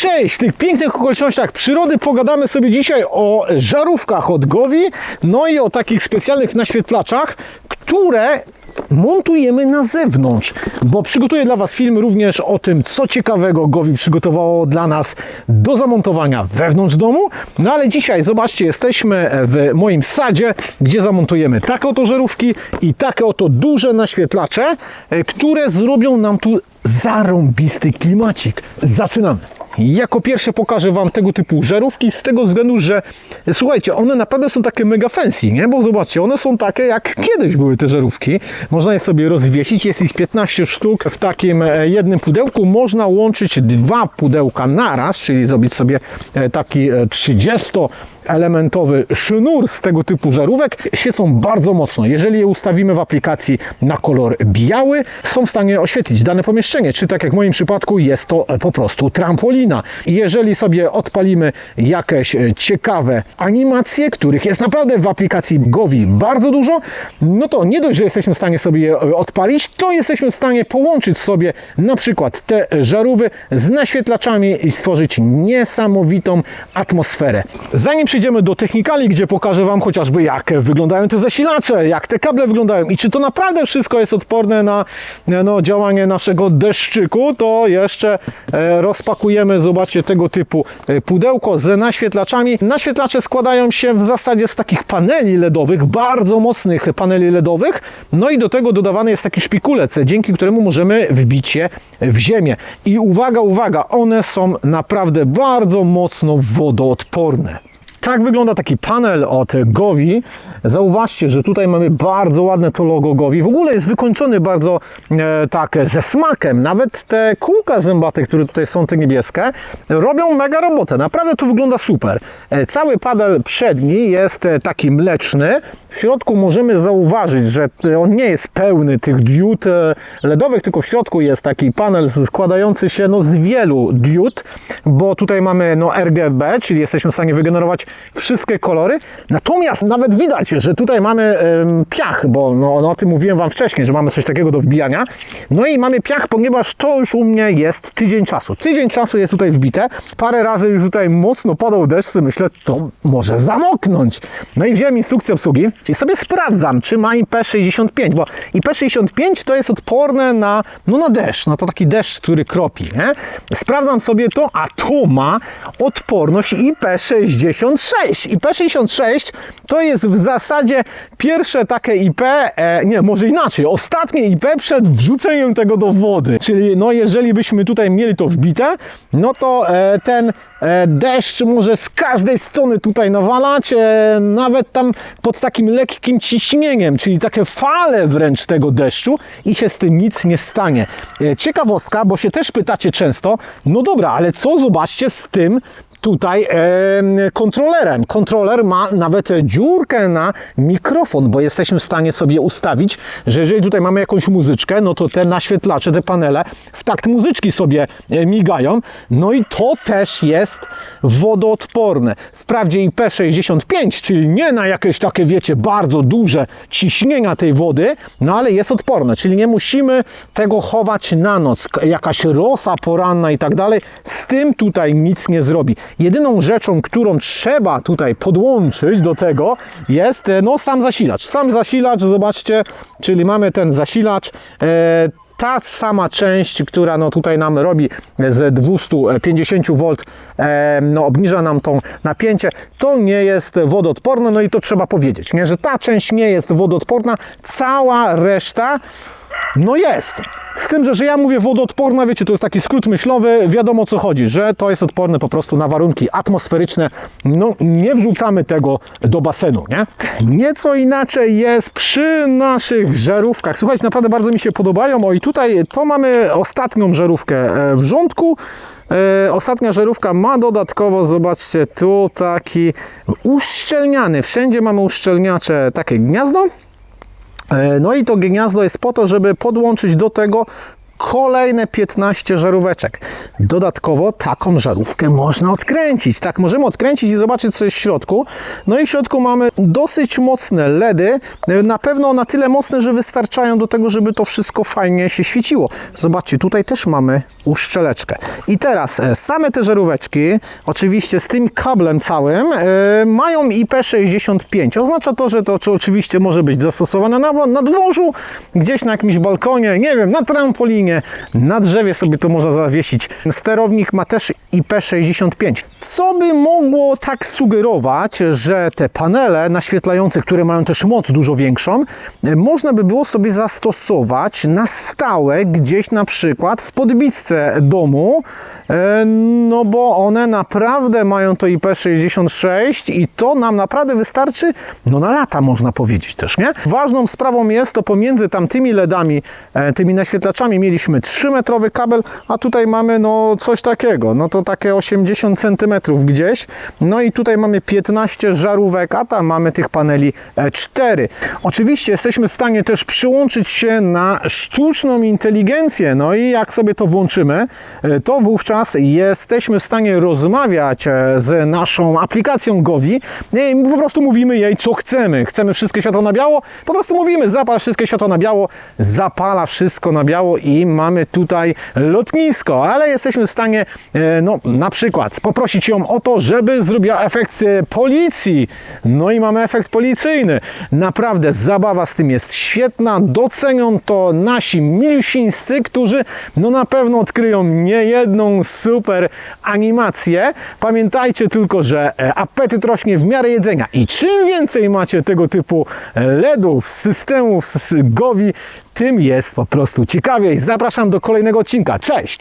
Cześć! W tych pięknych okolicznościach przyrody pogadamy sobie dzisiaj o żarówkach od Gowi, no i o takich specjalnych naświetlaczach, które montujemy na zewnątrz, bo przygotuję dla Was film również o tym, co ciekawego Gowi przygotowało dla nas do zamontowania wewnątrz domu. No ale dzisiaj, zobaczcie, jesteśmy w moim sadzie, gdzie zamontujemy takie oto żarówki i takie oto duże naświetlacze, e, które zrobią nam tu zarąbisty klimacik. Zaczynamy. Jako pierwsze pokażę Wam tego typu żarówki z tego względu, że słuchajcie, one naprawdę są takie mega fancy, nie? Bo zobaczcie, one są takie jak kiedyś były te żarówki. Można je sobie rozwiesić, jest ich 15 sztuk w takim e, jednym pudełku. Można łączyć dwa pudełka naraz, czyli zrobić sobie e, taki e, 30 elementowy sznur z tego typu żarówek świecą bardzo mocno. Jeżeli je ustawimy w aplikacji na kolor biały, są w stanie oświetlić dane pomieszczenie, czy tak jak w moim przypadku jest to po prostu trampolina. Jeżeli sobie odpalimy jakieś ciekawe animacje, których jest naprawdę w aplikacji Govi bardzo dużo, no to nie dość, że jesteśmy w stanie sobie je odpalić, to jesteśmy w stanie połączyć sobie na przykład te żarówy z naświetlaczami i stworzyć niesamowitą atmosferę. Zanim przejdziemy do technikali, gdzie pokażę Wam chociażby jak wyglądają te zasilacze, jak te kable wyglądają i czy to naprawdę wszystko jest odporne na no, działanie naszego deszczyku, to jeszcze e, rozpakujemy, zobaczcie, tego typu e, pudełko z naświetlaczami. Naświetlacze składają się w zasadzie z takich paneli LEDowych, bardzo mocnych paneli LEDowych, no i do tego dodawany jest taki szpikulec, dzięki któremu możemy wbić je w ziemię. I uwaga, uwaga, one są naprawdę bardzo mocno wodoodporne. Tak wygląda taki panel od Govi. Zauważcie, że tutaj mamy bardzo ładne to logo Govi. W ogóle jest wykończony bardzo e, tak ze smakiem. Nawet te kółka zębate, które tutaj są te niebieskie, robią mega robotę. Naprawdę to wygląda super. E, cały panel przedni jest e, taki mleczny. W środku możemy zauważyć, że on nie jest pełny tych diod e, LEDowych, tylko w środku jest taki panel składający się no, z wielu diod, bo tutaj mamy no, RGB, czyli jesteśmy w stanie wygenerować wszystkie kolory. Natomiast nawet widać, że tutaj mamy piach, bo no, no, o tym mówiłem Wam wcześniej, że mamy coś takiego do wbijania. No i mamy piach, ponieważ to już u mnie jest tydzień czasu. Tydzień czasu jest tutaj wbite. Parę razy już tutaj mocno padał deszcz, myślę, to może zamoknąć. No i wziąłem instrukcję obsługi, czyli sobie sprawdzam, czy ma IP65, bo IP65 to jest odporne na, no, na deszcz, no to taki deszcz, który kropi, nie? Sprawdzam sobie to, a to ma odporność IP66. IP66 to jest w zasadzie pierwsze takie IP, e, nie, może inaczej, ostatnie IP przed wrzuceniem tego do wody. Czyli no jeżeli byśmy tutaj mieli to wbite, no to e, ten e, deszcz może z każdej strony tutaj nawalać, e, nawet tam pod takim lekkim ciśnieniem, czyli takie fale wręcz tego deszczu i się z tym nic nie stanie. E, ciekawostka, bo się też pytacie często, no dobra, ale co zobaczcie z tym tutaj e, kontrolerem. Kontroler ma nawet dziurkę na mikrofon, bo jesteśmy w stanie sobie ustawić, że jeżeli tutaj mamy jakąś muzyczkę, no to te naświetlacze, te panele w takt muzyczki sobie e, migają. No i to też jest wodoodporne. Wprawdzie IP65, czyli nie na jakieś takie, wiecie, bardzo duże ciśnienia tej wody, no ale jest odporne, czyli nie musimy tego chować na noc. Jakaś rosa poranna i tak dalej, z tym tutaj nic nie zrobi. Jedyną rzeczą, którą trzeba tutaj podłączyć do tego jest e, no, sam zasilacz. Sam zasilacz, zobaczcie, czyli mamy ten zasilacz. E, ta sama część, która no tutaj nam robi z 250 V, no obniża nam to napięcie, to nie jest wodoodporne, no i to trzeba powiedzieć, nie? że ta część nie jest wodoodporna, cała reszta no jest. Z tym, że, że ja mówię wodoodporna, wiecie, to jest taki skrót myślowy, wiadomo o co chodzi, że to jest odporne po prostu na warunki atmosferyczne. No nie wrzucamy tego do basenu, nie? Nieco inaczej jest przy naszych żarówkach. Słuchajcie, naprawdę bardzo mi się podobają. O i tutaj to mamy ostatnią żarówkę e, w rządku. E, ostatnia żarówka ma dodatkowo, zobaczcie, tu taki uszczelniany. Wszędzie mamy uszczelniacze, takie gniazdo. E, No i to gniazdo jest po to, żeby podłączyć do tego kolejne 15 żaróweczek. Dodatkowo taką żarówkę można odkręcić. Tak, możemy odkręcić i zobaczyć, co jest w środku. No i w środku mamy dosyć mocne LEDy. Na pewno na tyle mocne, że wystarczają do tego, żeby to wszystko fajnie się świeciło. Zobaczcie, tutaj też mamy uszczeleczkę. I teraz e, same te żaróweczki, oczywiście z tym kablem całym, e, mają IP65. Oznacza to, że to czy oczywiście może być zastosowane na, na dworzu, gdzieś na jakimś balkonie, nie wiem, na trampolinie, na drzewie sobie to można zawiesić. Sterownik ma też IP65. Co by mogło tak sugerować, że te panele naświetlające, które mają też moc dużo większą, można by było sobie zastosować na stałe gdzieś na przykład w podbitce domu, e, no bo one naprawdę mają to IP66 i to nam naprawdę wystarczy, no na lata można powiedzieć też, nie? Ważną sprawą jest to pomiędzy tamtymi LEDami, e, tymi naświetlaczami mieliśmy 3-metrowy kabel, a tutaj mamy no coś takiego, no to takie 80 cm gdzieś, no i tutaj mamy 15 żarówek, a tam mamy tych paneli 4. Oczywiście jesteśmy w stanie też przyłączyć się na sztuczną inteligencję, no i jak sobie to włączymy, e, to wówczas jesteśmy w stanie rozmawiać e, z naszą aplikacją Govi i po prostu mówimy jej, co chcemy. Chcemy wszystkie światło na biało, po prostu mówimy, zapal wszystkie światło na biało, zapala wszystko na biało i mamy tutaj lotnisko, ale jesteśmy w stanie, e, no na przykład poprosić ją o to, żeby zrobiła efekt e, policji. No i mamy efekt policyjny. Naprawdę zabawa z tym jest świetna, docenią to nasi milusińscy, którzy no na pewno odkryją niejedną super animację. Pamiętajcie tylko, że e, apetyt rośnie w miarę jedzenia i czym więcej macie tego typu LEDów, systemów z Govi, tym jest po prostu ciekawiej. Zapraszam do kolejnego odcinka. Cześć!